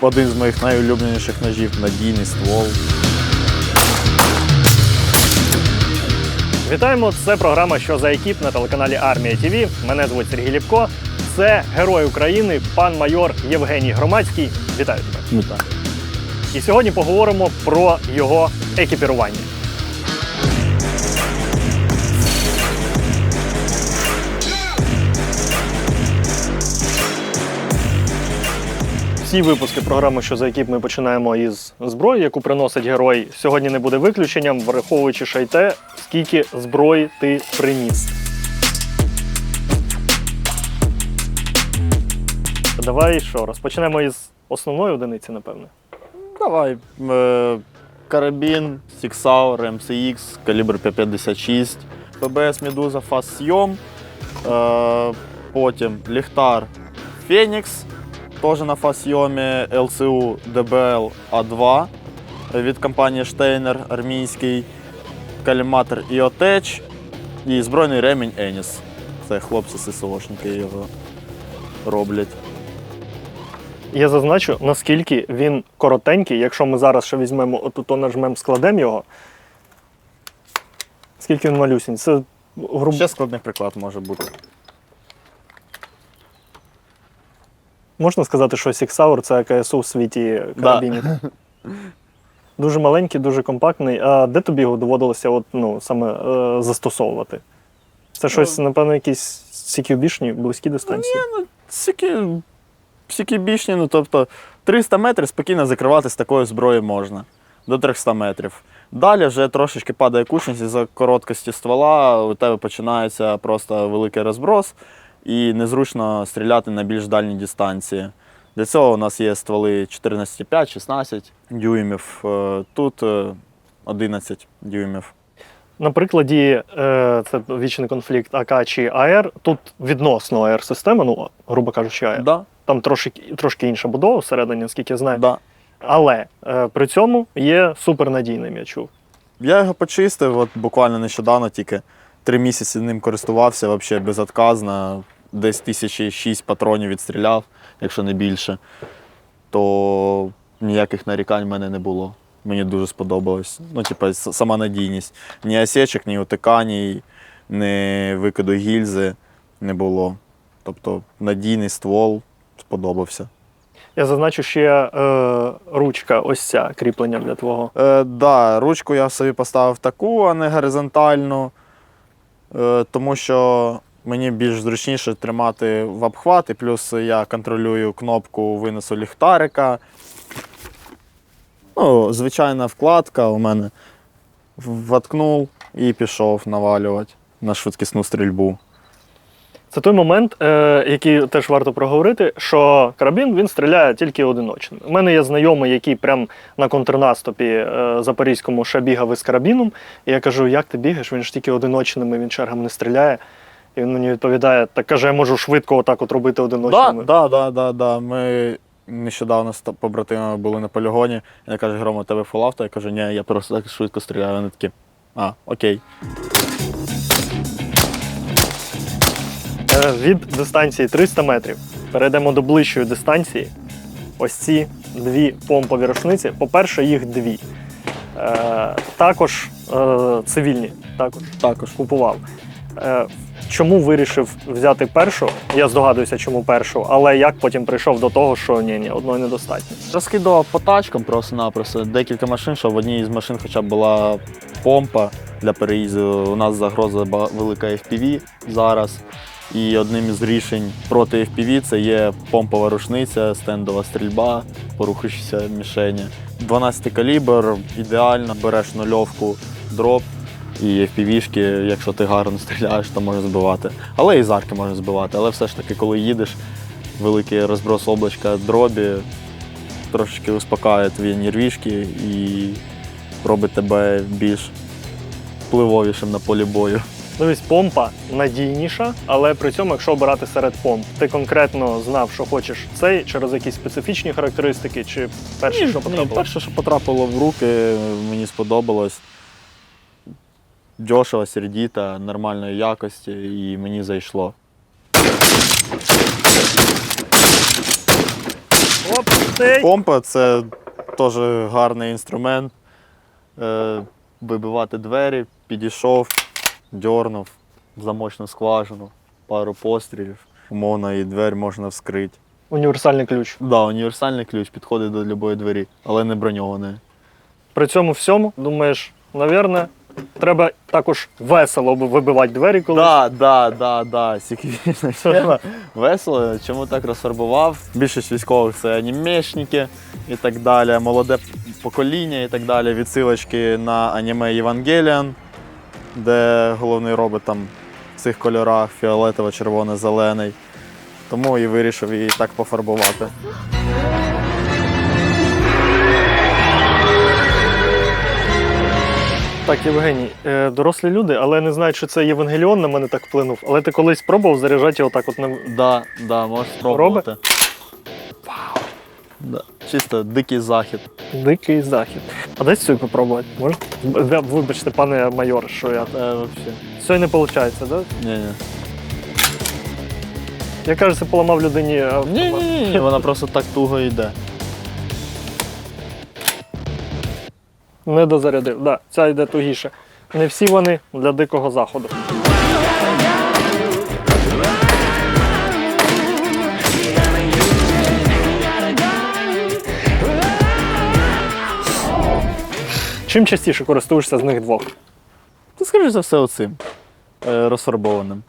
один з моїх найулюбленіших ножів надійний ствол. Вітаємо! Це програма Що за екіп на телеканалі Армія ТВ. Мене звуть Сергій Ліпко. Це герой України, пан майор Євгеній Громадський. Вітаю тебе! Вітаю. І сьогодні поговоримо про його екіпірування. Всі випуски програми Що за екіп ми починаємо із зброї, яку приносить герой. Сьогодні не буде виключенням, враховуючи ще й те, скільки зброї ти приніс. Давай що, розпочнемо із основної одиниці, напевне. Давай. Е, карабін, Six MCX, калібр 556, ПБС Медуза Фас Сйом. Е, потім ліхтар Фенікс, теж на фасйомі ЛЦУ ДБЛ А2 від компанії Штейнер армійський, каліматор Іотеч і збройний ремінь Еніс. Це хлопці ССОшники його роблять. Я зазначу, наскільки він коротенький, якщо ми зараз ще візьмемо отут нажмемо, складемо його. Скільки він малюсінь? Це грубо. Ще складний приклад може бути. Можна сказати, що Hour це КСУ в світі карабінів. Дуже маленький, дуже компактний. А де тобі його доводилося от, ну, саме е, застосовувати? Це щось, напевно, якісь CQB-шні, близькі дистанції. Всякі, всякі бічні, ну тобто 300 метрів спокійно закривати з такою зброєю можна. До 300 метрів. Далі вже трошечки падає кучність із-за короткості ствола, у тебе починається просто великий розброс і незручно стріляти на більш дальні дистанції. Для цього у нас є стволи 14,5-16 дюймів, е, тут е, 11 дюймів. На прикладі, е, це вічний конфлікт АК чи АР. Тут відносно АР-система, ну, грубо кажучи, АР. Да, Там трошки, трошки інша будова всередині, наскільки я знаю. да. Але е, при цьому є супернадійним, я чув. Я його почистив, от буквально нещодавно тільки три місяці ним користувався, взагалі безотказно. Десь тисячі шість патронів відстріляв, якщо не більше, то ніяких нарікань в мене не було. Мені дуже сподобалось. Ну, типа, с- сама надійність. Ні осечок, ні утикань, ні викиду гільзи не було. Тобто надійний ствол сподобався. Я зазначу ще е, ручка, ось ця кріплення для твого. Е, да, ручку я собі поставив таку, а не горизонтальну, тому що мені більш зручніше тримати в обхват, і плюс я контролюю кнопку виносу ліхтарика. Ну, звичайна вкладка у мене воткнув і пішов навалювати на швидкісну стрільбу. Це той момент, е, який теж варто проговорити, що карабін він стріляє тільки одиночним. У мене є знайомий, який прям на контрнаступі е, запорізькому ще бігав із карабіном. І я кажу, як ти бігаєш? Він ж тільки одиночними, він чергами не стріляє. І він мені відповідає: так каже, я можу швидко отак от робити одиночними. да, да, да, да. Ми нещодавно з побратимами були на полігоні. Я кажу, Грома, тебе фулавто? Я кажу, ні, я просто так швидко стріляю. Вони такі. А, окей. Від дистанції 300 метрів перейдемо до ближчої дистанції. Ось ці дві помпові рушниці. По-перше, їх дві. Е, також е, цивільні, також Також. купував. Е, чому вирішив взяти першу? Я здогадуюся, чому першу, але як потім прийшов до того, що ні, ні, одної недостатньо. Розкидував по тачкам просто-напросто декілька машин, щоб в одній з машин хоча б була помпа для переїзду. У нас загроза велика FPV зараз. І одним із рішень проти FPV це є помпова рушниця, стендова стрільба, порухаючися мішені. 12 калібр, ідеально, береш нульовку дроп і FPV-шки, якщо ти гарно стріляєш, то може збивати. Але і зарки може збивати. Але все ж таки, коли їдеш, великий розброс облачка дробі, трошечки успокаює твої нервішки і робить тебе більш впливовішим на полі бою. Дивись, помпа надійніша, але при цьому, якщо обирати серед помп, ти конкретно знав, що хочеш цей через якісь специфічні характеристики, чи перше, що Ні, перше, що потрапило в руки, мені сподобалось. Дешево, сердіта, нормальної якості, і мені зайшло. Оп! Помпа це теж гарний інструмент. Е, вибивати двері, підійшов, дьорнув замочну скважину, пару пострілів. Умовно, і двері можна вскрити. Універсальний ключ. Да, універсальний ключ підходить до будь-якої двері, але не броньованої. При цьому всьому, думаєш, навірно, треба також весело вибивати двері колись. Так, да, да, да, секретна тема. Весело. Чому так розфарбував? Більшість військових це анімешники і так далі, молоде покоління і так далі. Відсилочки на аніме Євангеліан, де головний робот там в цих кольорах фіолетово, червоно, зелений. Тому і вирішив її так пофарбувати. Так, Євгеній, е, дорослі люди, але не знають, що це Євангеліон на мене так вплинув. Але ти колись пробував заряджати його так от на. Да, да, можеш спробувати. Вау. Да. Чисто дикий захід. Дикий захід. А дай цю попробувати. Може? Ви- Вибачте, пане майор, що я. Е, вообще. Все не виходить, так? Да? Ні-ні. Я кажеться, поламав людині. автомат. Ні, ні, ні, вона просто так туго йде. Не дозарядив. Да, ця йде тугіше. Не всі вони для дикого заходу. Чим частіше користуєшся з них двох? Та скоріш за все оцим е, розфарбованим.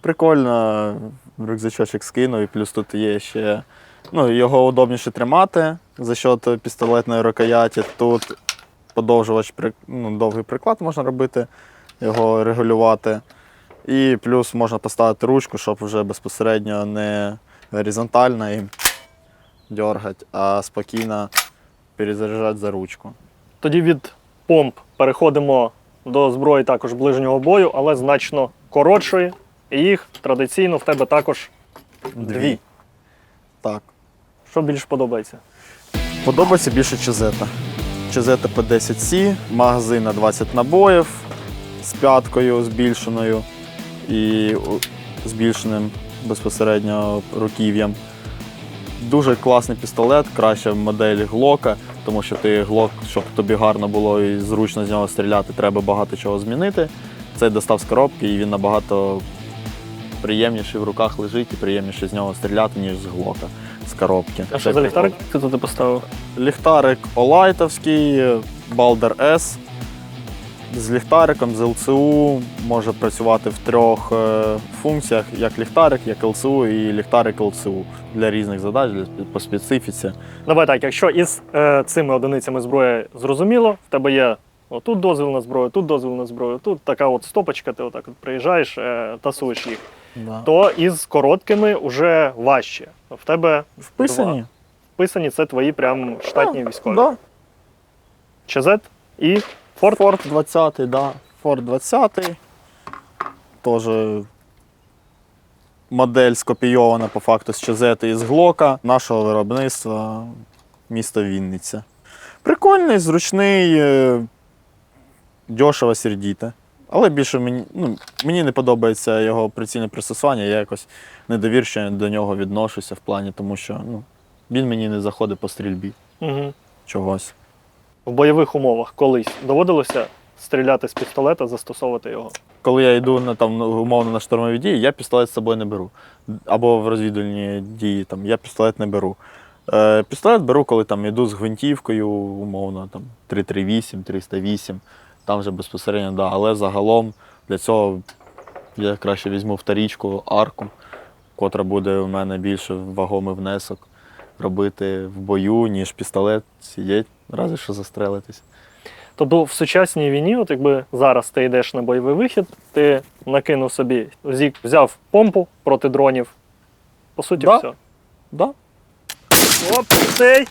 Прикольно, рюкзачочок скинув, і плюс тут є ще. Ну, його удобніше тримати за счет пістолетної рукояті. Тут подовжувач, ну, довгий приклад можна робити, його регулювати. І плюс можна поставити ручку, щоб вже безпосередньо не горизонтально їм дергати, а спокійно перезаряджати за ручку. Тоді від помп переходимо до зброї також ближнього бою, але значно коротшої. І їх традиційно в тебе також дві. Так. Що більш подобається? Подобається більше Чезета. Чезета P10C, магазин на 20 набоїв з п'яткою збільшеною і збільшеним безпосередньо руків'ям. Дуже класний пістолет, краща модель глока, тому що ти глок, щоб тобі гарно було і зручно з нього стріляти, треба багато чого змінити. Цей достав з коробки і він набагато приємніше в руках лежить і приємніше з нього стріляти, ніж з глока, з коробки. А що за ліхтарик ти туди поставив? Ліхтарик Олайтовський, Balder S. З ліхтариком, з ЛЦУ може працювати в трьох е, функціях: як ліхтарик, як ЛЦУ і ліхтарик ЛЦУ для різних задач, по специфіці. Давай так, якщо із е, цими одиницями зброї зрозуміло, в тебе є отут дозвіл на зброю, тут дозвіл на зброю, тут така от стопочка, ти отак от приїжджаєш, е, тасуєш їх. То із короткими вже важче. В тебе Вписані? два. вписані це твої прям штатні військові. Да. ЧЗ і Форт. Форт 20, да. Форт 20. Теж модель скопійована по факту з Чезети і з Глока нашого виробництва місто Вінниця. Прикольний, зручний, е, дешево сердіте. Але більше мені, ну, мені не подобається його прицільне пристосування, я якось недовірче до нього відношуся в плані, тому що ну, він мені не заходить по стрільбі Угу. чогось. В бойових умовах колись доводилося стріляти з пістолета, застосовувати його. коли я йду на там умовно на штурмові дії, я пістолет з собою не беру. Або в розвідувальні дії там я пістолет не беру. Е, пістолет беру, коли там йду з гвинтівкою, умовно, там 338, 308, там вже безпосередньо, да. Але загалом для цього я краще візьму вторічку, арку, котра буде у мене більше вагомий внесок робити в бою, ніж пістолет сидіть, разве що застрелитись. Тобто в сучасній війні, от якби зараз ти йдеш на бойовий вихід, ти накинув собі зік, взяв помпу проти дронів. По суті, Да. все. Да? Оп, цей.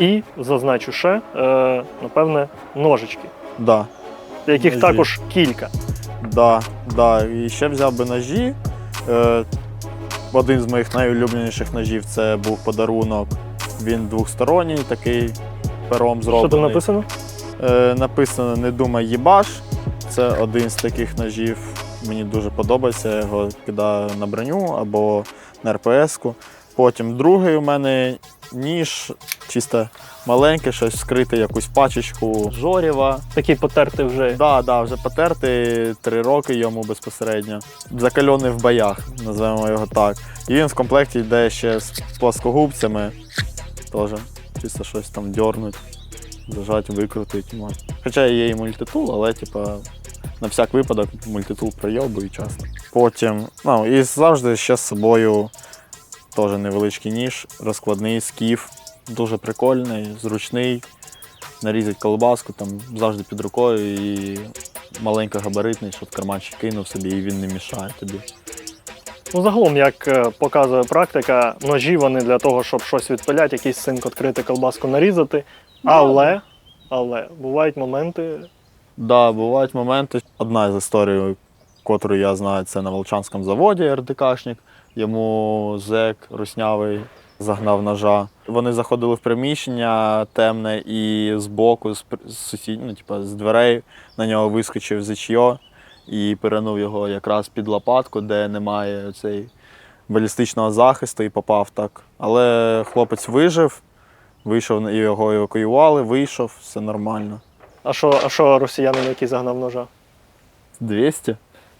І зазначу ще, е, напевне, ножички, Да. Яких Ножі. також кілька. Да, да. І ще взяв би ножі. Е, один з моїх найулюбленіших ножів це був подарунок. Він двохсторонній, такий пером Що там написано? Е, написано Не думай їбаш. Це один з таких ножів. Мені дуже подобається. Я його кидаю на броню або на РПС-ку. Потім другий у мене ніж, чисто маленький, щось скрити, якусь пачечку жорєва. Такий потертий вже. Да, да, вже потертий, три роки йому безпосередньо. Закальоний в боях, називаємо його так. І він в комплекті йде ще з плоскогубцями. Теж чисто щось там дьорнуть, зажать, викрутить. Хоча є і мультитул, але типа на всяк випадок мультитул прийобую часто. Потім, ну і завжди ще з собою теж невеличкий ніж, розкладний скіф. Дуже прикольний, зручний нарізати колбаску там завжди під рукою і маленько габаритний, щоб карманчик кинув собі і він не мішає тобі. Ну, загалом, як е, показує практика, ножі вони для того, щоб щось відпиляти, якийсь синк відкрити, колбаску нарізати. Але, але бувають моменти. Да, бувають моменти. Одна з історій, яку я знаю, це на Волчанському заводі РДКшник. Йому зек руснявий загнав ножа. Вони заходили в приміщення темне і збоку, з, з сусід, ну, типу, з дверей на нього вискочив зичйо і перенув його якраз під лопатку, де немає цей балістичного захисту, і попав так. Але хлопець вижив, вийшов і його евакуювали, вийшов, все нормально. А що, а що росіянин, який загнав ножа? 200?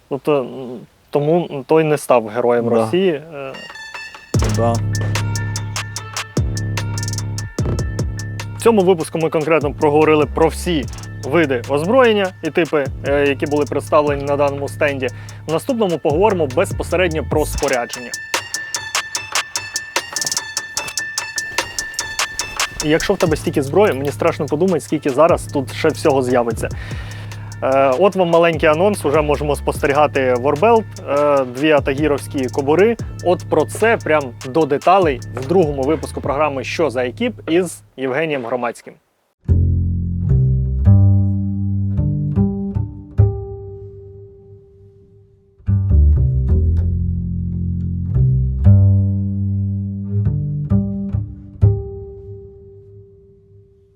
Тобто, м, тому той не став героєм Да. Росії. Е, Да. В цьому випуску ми конкретно проговорили про всі види озброєння і типи, е, які були представлені на даному стенді. В наступному поговоримо безпосередньо про спорядження. І якщо в тебе стільки зброї, мені страшно подумати, скільки зараз тут ще всього з'явиться. Е, От вам маленький анонс. Уже можемо спостерігати е, дві атагіровські кобури. От про це прям до деталей в другому випуску програми Що за екіп із Євгенієм Громадським.